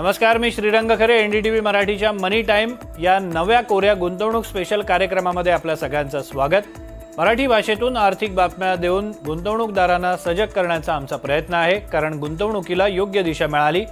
नमस्कार मी श्रीरंग खरे N D T V मराठीच्या मनी टाईम या नव्या कोऱ्या गुंतवणूक स्पेशल कार्यक्रमामध्ये आपल्या सगळ्यांचं स्वागत. मराठी भाषेतून आर्थिक बातम्या देऊन गुंतवणूकदारांना सजग करण्याचा आमचा प्रयत्न आहे. कारण गुंतवणुकीला योग्य दिशा मिळाली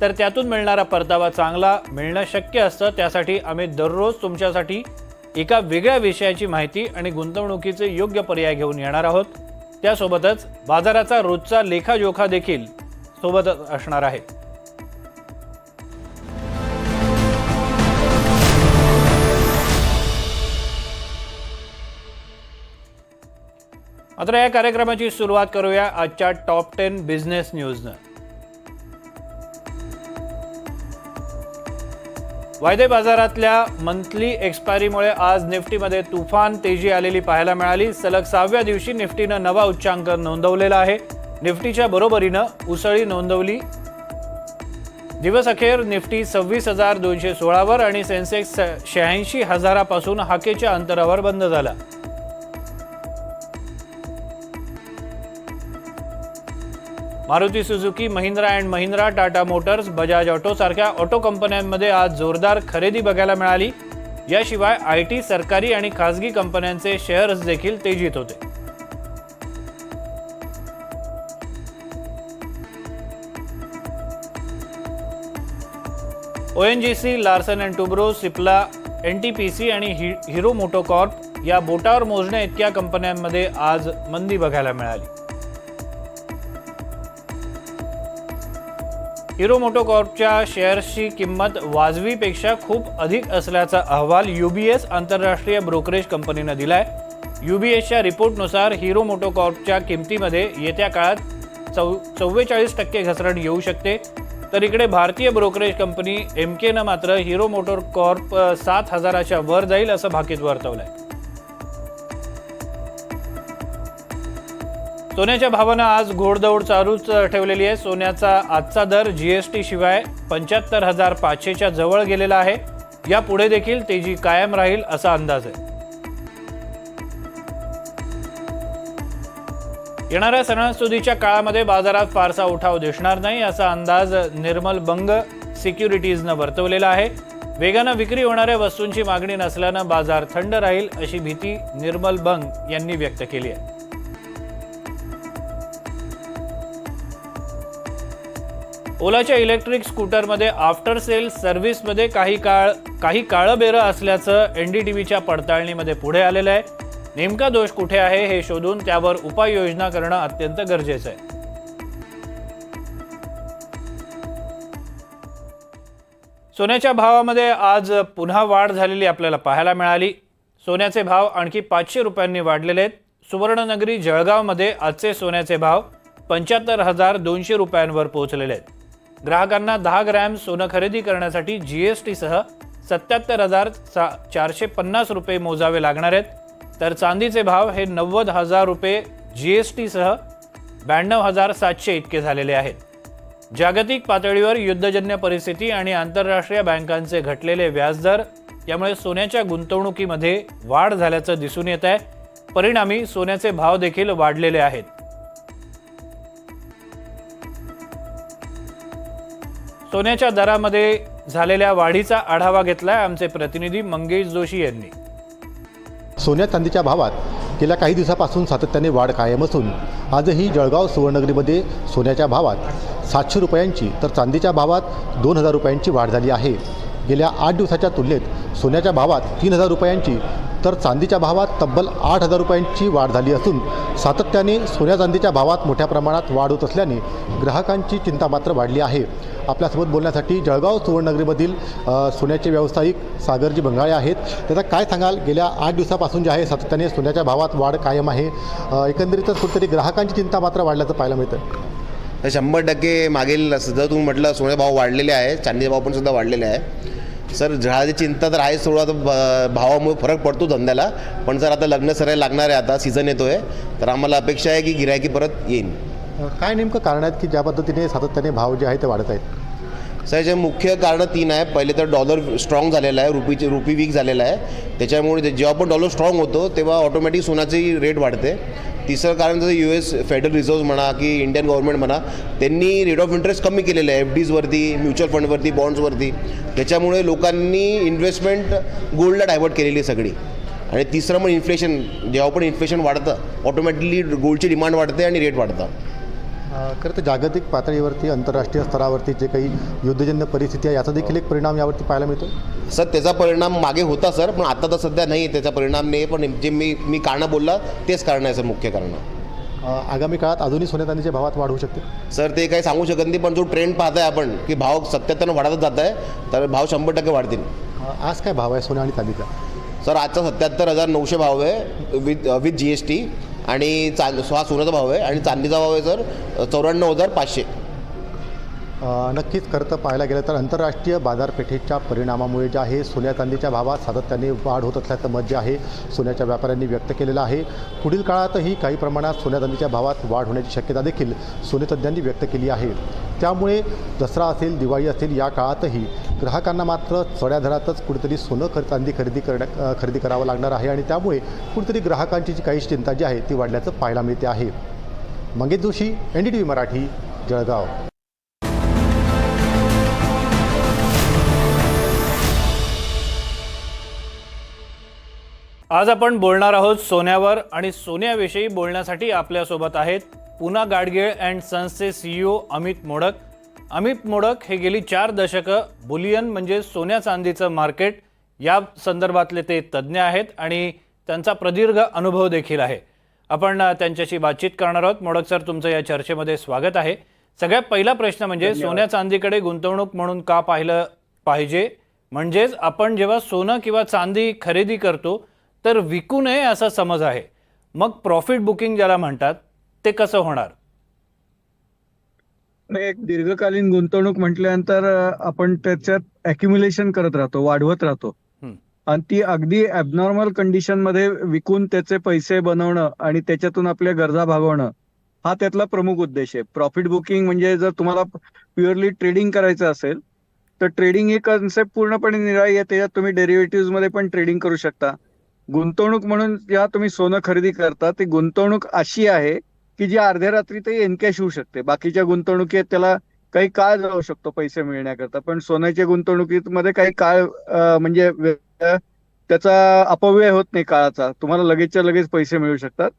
तर त्यातून मिळणारा परतावा चांगला मिळणं शक्य असतं. त्यासाठी आम्ही दररोज तुमच्यासाठी एका वेगळ्या विषयाची माहिती आणि गुंतवणुकीचे योग्य पर्याय घेऊन येणार आहोत. त्यासोबतच बाजाराचा रोजचा लेखाजोखा देखील सोबतच असणार आहे. आता या कार्यक्रमाची सुरुवात करूया आजच्या टॉप टेन बिझनेस न्यूजनं वायदे बाजारातल्या मंथली एक्सपायरीमुळे आज निफ्टीमध्ये तुफान तेजी आलेली पाहायला मिळाली. सलग सहाव्या दिवशी निफ्टीनं नवा उच्चांक नोंदवलेला आहे. निफ्टीच्या बरोबरीनं उसळी नोंदवली. दिवस अखेर निफ्टी सव्वीस हजार दोनशे सोळावर आणि सेन्सेक्स शहाऐंशी हजारापासून हाकेच्या अंतरावर बंद झाला. Maruti Suzuki Mahindra and Mahindra Tata motors Bajaj auto सारख्या ऑटो कंपन्यांमध्ये आज जोरदार खरेदी बघायला मिळाली. याशिवाय आय टी सरकारी आणि खासगी कंपन्यांचे शेअर्स देखील तेजीत होते. O N G C Larsen and Toubro Cipla N T P C आणि हि हिरो मोटोकॉर्प या बोटावर मोजण्या इतक्या कंपन्यांमध्ये आज मंदी बघायला मिळाली. हिरो मोटोकॉर्पच्या शेअर्सची किंमत वाजवीपेक्षा खूप अधिक असल्याचा अहवाल युबीएस आंतरराष्ट्रीय ब्रोकरेज कंपनीनं दिलाय. एसच्या रिपोर्टनुसार हिरो मोटोकॉर्पच्या किमतीमध्ये येत्या काळात चौ चव्वेचाळीस टक्के घसरण येऊ शकते. तर इकडे भारतीय ब्रोकरेज कंपनी एम केनं मात्र हिरो मोटोकॉर्प सात हजाराच्या वर जाईल असं भाकीत आहे सोन्याच्या भावानं आज घोडदौड चालूच ठेवलेली आहे. सोन्याचा आजचा दर जीएसटी शिवाय पंच्याहत्तर हजार पाचशेच्या जवळ गेलेला आहे. या पुढे देखील तेजी कायम राहील असा अंदाज आहे. येणाऱ्या सणासुदीच्या काळामध्ये बाजारात फारसा उठाव दिसणार नाही असा अंदाज निर्मल बंग सिक्युरिटीजनं वर्तवलेला आहे. वेगानं विक्री होणाऱ्या वस्तूंची मागणी नसल्यानं बाजार थंड राहील अशी भीती निर्मल बंग यांनी व्यक्त केली आहे. ओलाच्या इलेक्ट्रिक स्कूटरमध्ये आफ्टर सेल सर्व्हिसमध्ये काही काळ काही काळं बेरं असल्याचं एन डी टी व्हीच्या पडताळणीमध्ये पुढे आलेलं आहे. नेमका दोष कुठे आहे हे शोधून त्यावर उपाययोजना करणं अत्यंत गरजेचं आहे. सोन्याच्या भावामध्ये आज पुन्हा वाढ झालेली आपल्याला पाहायला मिळाली. सोन्याचे भाव आणखी पाचशे रुपयांनी वाढलेले आहेत. सुवर्णनगरी जळगावमध्ये आजचे सोन्याचे भाव पंच्याहत्तर हजार दोनशे रुपयांवर पोहोचलेले आहेत. ग्राहकांना दहा ग्रॅम सोनं खरेदी करण्यासाठी जी एस टीसह सत्याहत्तर हजार चा चारशे पन्नास रुपये मोजावे लागणार आहेत. तर चांदीचे भाव हे नव्वद हजार रुपये जी एस टीसह ब्याण्णव हजार सातशे इतके झालेले आहेत. जागतिक पातळीवर युद्धजन्य परिस्थिती आणि आंतरराष्ट्रीय बँकांचे घटलेले व्याजदर यामुळे सोन्याच्या गुंतवणुकीमध्ये वाढ झाल्याचं दिसून येत आहे. परिणामी सोन्याचे भाव देखील वाढलेले आहेत. सोन्याच्या दरामध्ये झालेल्या वाढीचा आढावा घेतलाय आमचे प्रतिनिधी मंगेश जोशी यांनी. सोन्या चांदीच्या भावात गेल्या काही दिवसापासून सातत्याने वाढ कायम असून आजही जळगाव सुवर्णनगरीमध्ये सोन्याच्या भावात सातशे रुपयांची तर चांदीच्या भावात दोन हजार रुपयांची वाढ झाली आहे. गेल्या आठ दिवसाच्या तुलनेत सोन्याच्या भावात तीन हजार रुपयांची तर चांदीच्या भावात तब्बल आठ हजार रुपयांची वाढ झाली असून सातत्याने सोन्या चांदीच्या भावात मोठ्या प्रमाणात वाढ होत असल्याने ग्राहकांची चिंता मात्र वाढली आहे. आपल्यासोबत बोलण्यासाठी जळगाव सुवर्णनगरीमधील सोन्याचे व्यावसायिक सागरजी बंगाळे आहेत. त्याचा काय सांगाल? गेल्या आठ दिवसापासून जे आहे सातत्याने सोन्याच्या भावात वाढ कायम आहे. एकंदरीतच कुठेतरी ग्राहकांची चिंता मात्र वाढल्याचं पाहायला मिळतं. तर शंभर टक्के मागील जर तुम्ही म्हटलं सोन्याचे भाव वाढलेले आहे चांदीचे भाव पण सुद्धा वाढलेले आहे. सर झाडाची चिंता तर आहेच थोडा भावामुळे फरक पडतो धंद्याला. पण सर आता लग्न सराय लागणार आहे आता सीझन येतो आहे तर आम्हाला अपेक्षा आहे की गिरायकी परत येईल काय नेमकं कारण आहेत की ज्या पद्धतीने सातत्याने भाव जे आहे ते वाढत आहेत? सर याचे मुख्य कारण तीन आहे. पहिले तर डॉलर स्ट्रॉंग झालेला आहे रुपीचे रुपी वीक झालेला आहे. त्याच्यामुळे जेव्हा पण डॉलर स्ट्रॉंग होतो तेव्हा ऑटोमॅटिक सोन्याची रेट वाढते. तिसरं कारण जसं यू एस फेडरल रिझर्व्ह म्हणा की इंडियन गव्हर्नमेंट म्हणा त्यांनी रेट ऑफ इंटरेस्ट कमी केलेलं आहे. एफ डीजवरती म्युच्युअल फंडवरती बॉन्ड्सवरती त्याच्यामुळे लोकांनी इन्व्हेस्टमेंट गोल्डला डायव्हर्ट केलेली आहे सगळी. आणि तिसरं म्हणजे मग इन्फ्लेशन जेव्हा पण इन्फ्लेशन वाढतं ऑटोमॅटिकली गोल्डची डिमांड वाढते आणि रेट वाढतं. खरं तर जागतिक पातळीवरती आंतरराष्ट्रीय स्तरावरती जे काही युद्धजन्य परिस्थिती आहे याचा देखील एक परिणाम यावरती पाहायला मिळतो सर त्याचा परिणाम मागे होता सर पण आता तर सध्या नाही त्याचा परिणाम नाही पण जे मी मी कारणं बोलला तेच कारण आहे सर मुख्य कारण. आगामी काळात अजूनही सोन्या चांदीच्या भावात वाढ होऊ शकते? सर ते काही सांगू शकत नाही पण जो ट्रेंड पाहताय आपण की भाव सत्याहत्तर वाढतच जात आहे तर भाव शंभर टक्के वाढतील. आज काय भाव आहे सोन्या आणि चांदीचा? सर आजचा सत्याहत्तर हजार नऊशे भाव आहे with with G S T आणि चांद हा सोन्याचा भाव आहे. आणि चांदीचा भाव आहे सर चौऱ्याण्णव हजार पाचशे. नक्कीच खरं तर पाहायला गेलं तर आंतरराष्ट्रीय बाजारपेठेच्या परिणामामुळे जे आहे सोन्या चांदीच्या भावात सातत्याने वाढ होत असल्याचं मत जे आहे सोन्याच्या व्यापाऱ्यांनी व्यक्त केलेलं आहे. पुढील काळातही काही प्रमाणात सोन्या चांदीच्या भावात वाढ होण्याची शक्यता देखील सोनेतज्ञांनी व्यक्त केली आहे. त्यामुळे दसरा असेल दिवाळी असेल या काळातही ग्राहकांना मात्र चढ्या दरातच कुठेतरी सोनं खर चांदी खरेदी करण्या खरेदी करावं लागणार आहे आणि त्यामुळे कुठेतरी ग्राहकांची जी काही चिंता जी आहे ती वाढल्याचं पाहायला मिळते आहे. Mangesh Joshi N D T V Marathi Jalgaon. आज आपण बोलणार आहोत सोन्यावर आणि सोन्याविषयी बोलण्यासाठी आपल्यासोबत आहेत पुना गाडगीळ अँड सन्सचे सीईओ अमित मोडक. अमित मोडक हे गेली चार दशकं बुलियन म्हणजे सोन्या चांदीचं मार्केट या संदर्भातले ते तज्ज्ञ आहेत आणि त्यांचा प्रदीर्घ अनुभव देखील आहे. आपण त्यांच्याशी बातचीत करणार आहोत. मोडक सर तुमचं या चर्चेमध्ये स्वागत आहे. सगळ्यात पहिला प्रश्न म्हणजे सोन्या चांदीकडे गुंतवणूक म्हणून का पाहिलं पाहिजे? म्हणजेच आपण जेव्हा सोनं किंवा चांदी खरेदी करतो तर विकू नये असा समज आहे. मग प्रॉफिट बुकिंग ज्याला म्हणतात ते कसं होणार? नाही, एक दीर्घकालीन गुंतवणूक म्हटल्यानंतर आपण त्याच्यात अॅक्युम्युलेशन करत राहतो वाढवत राहतो. आणि ती अगदी ॲबनॉर्मल कंडिशनमध्ये विकून त्याचे पैसे बनवणं आणि त्याच्यातून आपल्या गरजा भागवणं हा त्यातला प्रमुख उद्देश आहे. प्रॉफिट बुकिंग म्हणजे जर तुम्हाला प्युअरली ट्रेडिंग करायचं असेल तर ट्रेडिंग ही कन्सेप्ट पूर्णपणे निराळी आहे. त्याच्यात तुम्ही डेरिव्हेटिव्हमध्ये पण ट्रेडिंग करू शकता. गुंतवणूक म्हणून जेव्हा तुम्ही सोनं खरेदी करता ती गुंतवणूक अशी आहे की जी अर्ध्या रात्री ते एनकॅश होऊ शकते. बाकीच्या गुंतवणुकीत त्याला काही काळ जाऊ शकतो पैसे मिळण्याकरता. पण सोन्याच्या गुंतवणुकीमध्ये काही काळ म्हणजे त्याचा अपव्यय होत नाही काळाचा. तुम्हाला लगेचच्या लगेच पैसे मिळू शकतात.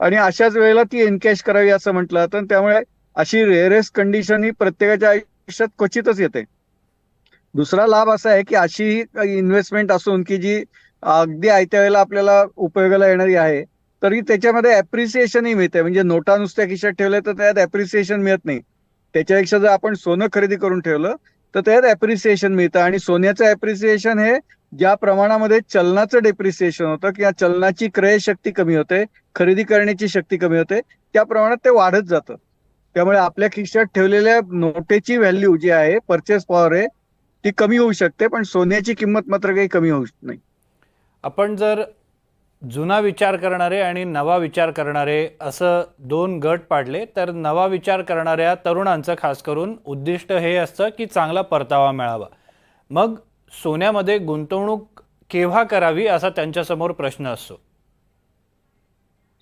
आणि अशाच वेळेला ती एनकॅश करावी असं म्हटलं जातं. त्यामुळे अशी रेअरेस्ट कंडिशन ही प्रत्येकाच्या आयुष्यात क्वचितच येते. दुसरा लाभ असा आहे की अशी इन्व्हेस्टमेंट असून की जी अगदी आयत्या वेळेला आपल्याला उपयोगाला येणारी आहे. तरी त्याच्यामध्ये अप्रिसिएशनही मिळते. म्हणजे नोटा नुसत्या खिशात ठेवल्या तर त्यात अप्रिसिएशन मिळत नाही. त्याच्यापेक्षा जर आपण सोनं खरेदी करून ठेवलं तर त्यात अप्रिसिएशन मिळतं. आणि सोन्याचं अप्रिसिएशन हे ज्या प्रमाणामध्ये चलनाचं डेप्रिसिएशन होतं किंवा चलनाची क्रयशक्ती कमी होते खरेदी करण्याची शक्ती कमी होते त्या प्रमाणात ते वाढत जातं. त्यामुळे आपल्या खिशात ठेवलेल्या नोटेची व्हॅल्यू जी आहे परचेस पॉवर आहे ती कमी होऊ शकते. पण सोन्याची किंमत मात्र काही कमी होऊ नाही. आपण जर जुना विचार करणारे आणि नवा विचार करणारे असं दोन गट पाडले तर नवा विचार करणाऱ्या तरुणांचं खास करून उद्दिष्ट हे असतं की चांगला परतावा मिळावा. मग सोन्यामध्ये गुंतवणूक केव्हा करावी असा त्यांच्यासमोर प्रश्न असतो?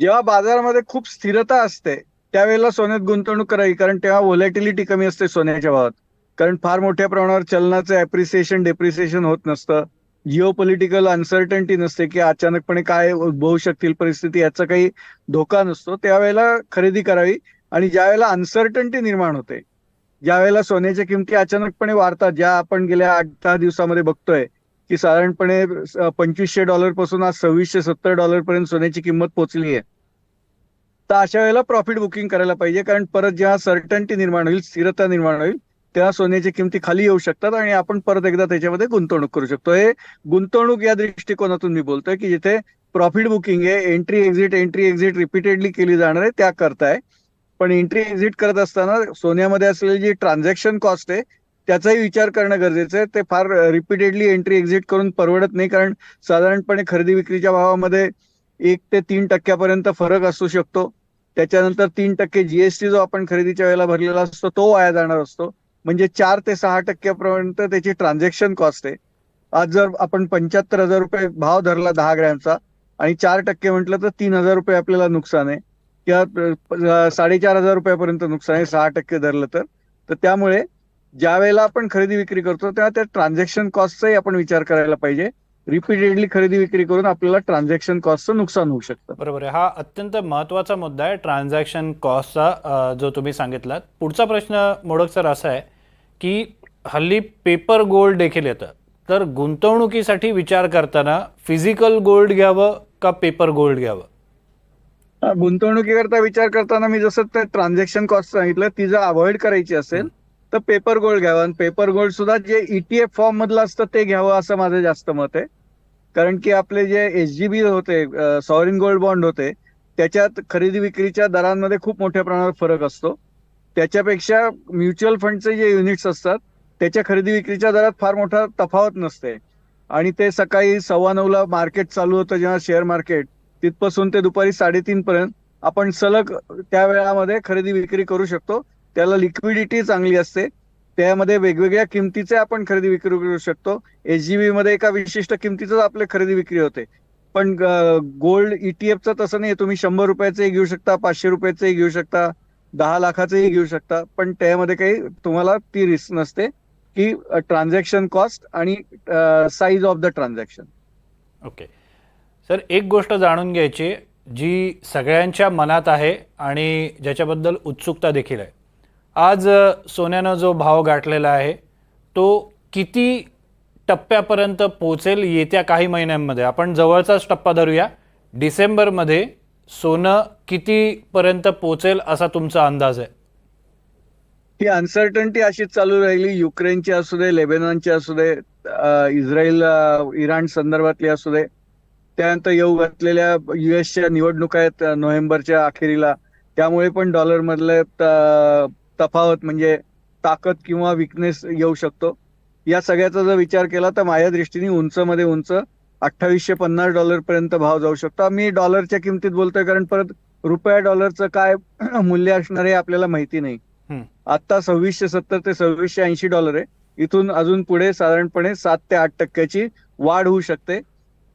जेव्हा बाजारामध्ये खूप स्थिरता असते त्यावेळेला सोन्यात गुंतवणूक करावी कारण तेव्हा व्हॉलेटिलिटी कमी असते सोन्याच्या भावात. कारण फार मोठ्या प्रमाणावर चलनाचं ऍप्रिसिएशन डेप्रिसिएशन होत नसतं. जिओ पॉलिटिकल अनसर्टन्टी नसते की अचानकपणे काय उद्भवू शकतील परिस्थिती याचा काही धोका नसतो. त्यावेळेला खरेदी करावी आणि ज्या वेळेला अनसर्टन्टी निर्माण होते ज्या वेळेला सोन्याच्या किमती अचानकपणे वाढतात ज्या आपण गेल्या आठ दहा दिवसामध्ये बघतोय की साधारणपणे पंचवीसशे डॉलरपासून आज सव्वीसशे सत्तर डॉलर पर्यंत सोन्याची किंमत पोहोचली आहे. तर अशा वेळेला प्रॉफिट बुकिंग करायला पाहिजे कारण परत जेव्हा सर्टन्टी निर्माण होईल स्थिरता निर्माण होईल त्या सोन्याच्या किमती खाली येऊ शकतात आणि आपण परत एकदा त्याच्यामध्ये गुंतवणूक करू शकतो. हे गुंतवणूक या दृष्टिकोनातून मी बोलतोय की जिथे प्रॉफिट बुकिंग आहे entry exit entry exit repeatedly केली जाणार आहे त्या करताय. पण एंट्री एक्झिट करत असताना सोन्यामध्ये असलेली जी ट्रान्झॅक्शन कॉस्ट आहे त्याचाही विचार करणं गरजेचं आहे. ते फार रिपीटेडली एंट्री एक्झिट करून परवडत नाही कारण साधारणपणे खरेदी विक्रीच्या भावामध्ये एक ते तीन टक्क्यापर्यंत फरक असू शकतो. त्याच्यानंतर तीन टक्के जीएसटी जो आपण खरेदीच्या वेळेला भरलेला असतो तो वाया जाणार असतो. म्हणजे चार ते सहा टक्क्यापर्यंत त्याची ट्रान्झॅक्शन कॉस्ट आहे. आज जर आपण पंच्याहत्तर हजार रुपये भाव धरला दहा ग्रॅमचा आणि चार टक्के म्हटलं तर तीन हजार रुपये आपल्याला नुकसान आहे. किंवा साडेचार हजार रुपयापर्यंत नुकसान आहे सहा टक्के धरलं तर. तर त्यामुळे ज्या वेळेला आपण खरेदी विक्री करतो तेव्हा त्या ट्रान्झॅक्शन कॉस्टचाही आपण विचार करायला पाहिजे. रिपीटेडली खरेदी विक्री करून आपल्याला ट्रान्झॅक्शन कॉस्टचं नुकसान होऊ शकतं. बरोबर आहे. हा अत्यंत महत्त्वाचा मुद्दा आहे ट्रान्झॅक्शन कॉस्टचा जो तुम्ही सांगितलात. पुढचा प्रश्न मोडक सर असा आहे. की हल्ली पेपर गोल्ड देखील येतं तर गुंतवणुकीसाठी विचार करताना फिजिकल गोल्ड घ्यावं का पेपर गोल्ड घ्यावं? गुंतवणुकीकरता विचार करताना मी जसं ते ट्रान्झॅक्शन कॉस्ट सांगितलं ती जर अवॉइड करायची असेल तर पेपर गोल्ड घ्यावं. आणि पेपर गोल्ड सुद्धा जे E ईटीएफ फॉर्म मधलं असतं ते घ्यावं असं माझं जास्त मत आहे. कारण की आपले जे एसजीबी होते सॉवरिन गोल्ड बॉन्ड होते त्याच्यात खरेदी विक्रीच्या दरांमध्ये खूप मोठ्या प्रमाणात फरक असतो. त्याच्यापेक्षा म्युच्युअल फंडचे जे युनिट्स असतात त्याच्या खरेदी विक्रीच्या दरात फार मोठा तफावत नसते. आणि ते सकाळी सव्वा नऊला मार्केट चालू होतं जेव्हा शेअर मार्केट तिथपासून ते दुपारी साडेतीन पर्यंत आपण सलग त्या वेळामध्ये खरेदी विक्री करू शकतो. त्याला लिक्विडिटी चांगली असते. त्यामध्ये वेगवेगळ्या किमतीचे आपण खरेदी विक्री करू शकतो. एसजीबी मध्ये एका विशिष्ट किमतीचं आपले खरेदी विक्री होते. पण गोल्ड ईटीएफचं तसं नाही तुम्ही शंभर रुपयाचे घेऊ शकता पाचशे रुपयाचे घेऊ शकता. दहा लाखाचंही घेऊ शकता पण त्यामध्ये काही तुम्हाला ती रिस्क नसते की ट्रान्झॅक्शन कॉस्ट आणि size of the transaction okay sir एक गोष्ट जाणून घ्यायची जी सगळ्यांच्या मनात आहे आणि ज्याच्याबद्दल उत्सुकता देखील आहे. आज सोन्यानं जो भाव गाठलेला आहे तो किती टप्प्यापर्यंत पोचेल येत्या काही महिन्यांमध्ये? आपण जवळचाच टप्पा धरूया. डिसेंबरमध्ये सोनं कितीपर्यंत पोचेल असा तुमचा अंदाज आहे? ही अनसर्टन्टी अशीच चालू राहिली. युक्रेनची असू दे लेबेनॉनची असू दे इस्रायल इराण संदर्भातली असू दे त्यानंतर येऊ घातलेल्या युएसच्या निवडणुका आहेत नोव्हेंबरच्या अखेरीला. त्यामुळे पण डॉलर मधले त- तफावत म्हणजे ताकद किंवा विकनेस येऊ शकतो. या सगळ्याचा जर विचार केला तर माझ्या दृष्टीने उंच मध्ये उंच अठ्ठावीसशे पन्नास डॉलर पर्यंत भाव जाऊ शकतो. मी डॉलरच्या किमतीत बोलतोय कारण परत रुपया डॉलरचं काय मूल्य असणार आहे आपल्याला माहिती नाही. आता सव्वीसशे सत्तर ते सव्वीसशे ऐंशी डॉलर आहे. इथून अजून पुढे साधारणपणे सात ते आठ टक्क्याची वाढ होऊ शकते.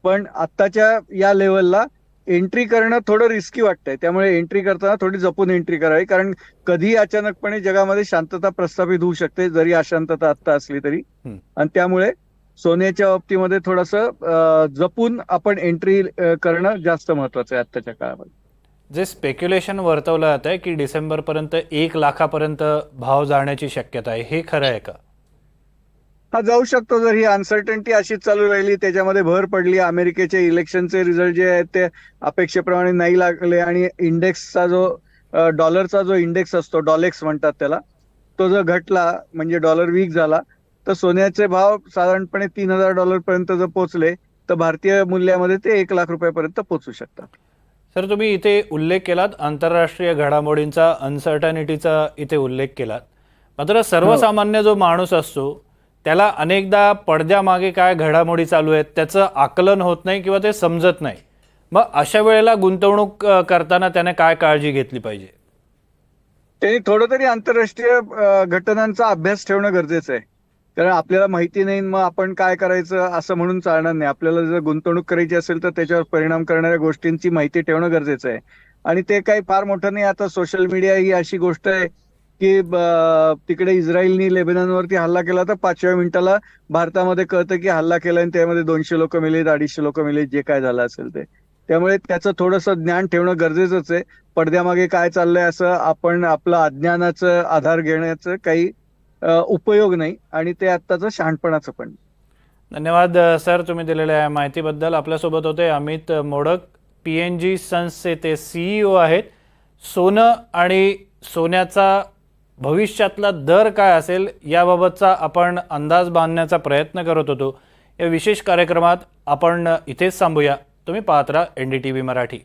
पण आत्ताच्या या लेवलला एंट्री करणं थोडं रिस्की वाटतंय. त्यामुळे एंट्री करताना थोडी जपून एंट्री करावी. कारण कधी अचानकपणे जगामध्ये शांतता प्रस्थापित होऊ शकते जरी अशांतता आत्ता असली तरी. आणि त्यामुळे सोन्याच्या बाबतीमध्ये थोडस जपून आपण एंट्री करणं जास्त महत्वाचं आहे आत्ताच्या काळामध्ये. जे स्पेक्युलेशन वर्तवलं जात आहे की डिसेंबरपर्यंत एक लाखापर्यंत भाव जाण्याची शक्यता आहे हे खरं आहे का? हा जाऊ शकतो. जर ही अनसर्टन्टी अशीच चालू राहिली त्याच्यामध्ये भर पडली अमेरिकेचे इलेक्शनचे रिझल्ट जे आहेत ते अपेक्षेप्रमाणे नाही लागले आणि इंडेक्सचा जो डॉलरचा जो इंडेक्स असतो डॉलेक्स म्हणतात त्याला तो जर घटला म्हणजे डॉलर वीक झाला तर सोन्याचे भाव साधारणपणे तीन हजार डॉलर पर्यंत जर पोहोचले तर भारतीय मूल्यामध्ये ते एक लाख रुपयापर्यंत पोहोचू शकतात. सर तुम्ही इथे उल्लेख केलात आंतरराष्ट्रीय घडामोडींचा अनसर्टनिटीचा इथे उल्लेख केलात. मात्र सर्वसामान्य जो माणूस असतो त्याला अनेकदा पडद्यामागे काय घडामोडी चालू आहेत त्याचं आकलन होत नाही किंवा ते समजत नाही. मग अशा वेळेला गुंतवणूक करताना त्याने काय काळजी घेतली पाहिजे? त्यांनी थोडं तरी आंतरराष्ट्रीय घटनांचा अभ्यास ठेवणं गरजेचं आहे. कारण आपल्याला माहिती नाही मग आपण काय करायचं असं म्हणून चालणार नाही. आपल्याला जर गुंतवणूक करायची असेल तर त्याच्यावर परिणाम करणाऱ्या गोष्टींची माहिती ठेवणं गरजेचं आहे. आणि ते काही फार मोठं नाही. आता सोशल मीडिया ही अशी गोष्ट आहे की तिकडे इस्रायलनी लेबेनॉनवरती हल्ला केला तर पाचव्या मिनिटाला भारतामध्ये कळतं की हल्ला केला आणि त्यामध्ये दोनशे लोक मिले अडीचशे लोक मिले जे काय झालं असेल ते. त्यामुळे त्याचं थोडंसं ज्ञान ठेवणं गरजेचंच आहे. पडद्यामागे काय चाललंय असं आपण आपलं अज्ञानाचं आधार घेण्याचं काही उपयोग नाही आणि ते आत्ताचं शहाणपणाचं पण. धन्यवाद सर तुम्ही दिलेल्या माहितीबद्दल. आपल्यासोबत होते Amit Modak P N G सन्सचे ते सीईओ आहेत. सोनं आणि सोन्याचा भविष्यातला दर काय असेल याबाबतचा आपण अंदाज बांधण्याचा प्रयत्न करत होतो. या विशेष कार्यक्रमात आपण इथेच थांबूया. तुम्ही पाहत राहा N D T V Marathi.